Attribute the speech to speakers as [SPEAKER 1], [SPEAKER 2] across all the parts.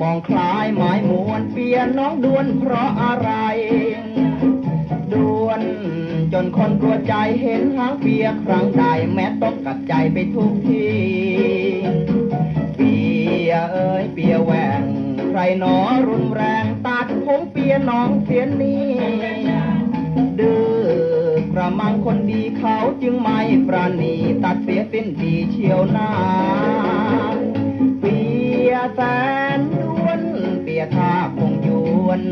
[SPEAKER 1] มองคลายหมายมวนเปียน้องดวนเพราะอะไรดวนจนคนกลัวใจเห็นหางเปียครั้งใดแม้ตกกับใจไปทุกทีเปียเอ้ยเปียแหวงใครหนอรุนแรงตัดผมเปียน้องเสียนี้ดื้อกระมังคนดีเขาจึงไม่ปราณีตัดเสียสิ้นดีเชียวนาเปียแสนดวนเปี ยท่าคงยวน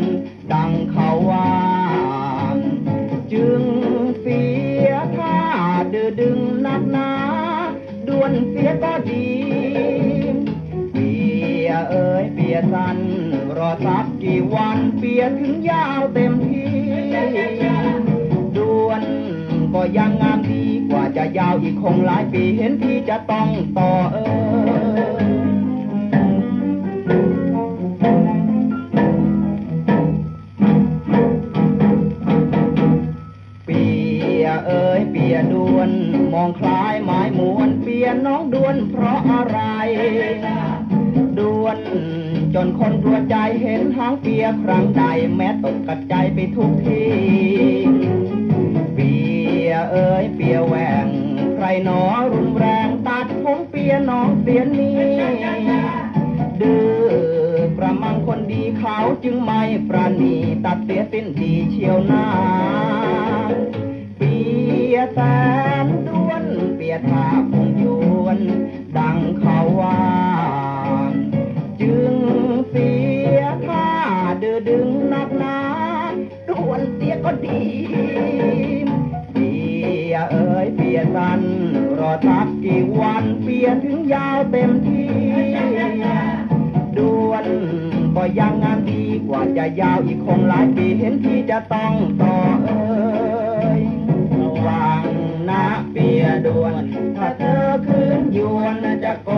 [SPEAKER 1] ดังเขาว่า จึงเสียท่าดื้อดึงนักหนาดวนเสียก็ดีเปียเอ้ยเปียสันรอสักกี่วันเปียถึงยาวเต็มที่ดวนก็ยังงามดีกว่าจะยาวอีกคงหลายปีเห็นที่จะต้องต่อเออ เอ้ยเปียดวน มองคล้ายไม้มวน เปียน้องดวนเพราะอะไรดวนจนคนกลัวใจเห็นหางเปียครั้งใดแม้ตกกัดใจไปทุกทีเปียเอ้ยเปียแหวงใครหนอรุนแรงตัดผมเปียน้องเสียนี้ดื้อกระมังคนดีเขาจึงไม่ปราณีตัดเสียสิ้นดีเชียวหน้า สนด้วนเปียท่าคงยวน ดังเขาว่า จึงเสียท่าดื้อดึงนักหนาด้วนเสียก็ดีเปียเอ้ยเปียสัน รอทักกี่วันเปียถึงยาวเต็มที่ดวนก็ยังงามดีกว่าจะยาวอีกคงหลายปีเห็นที่จะต้องต่อเอ่ คืนยวนจะโกนให้เลย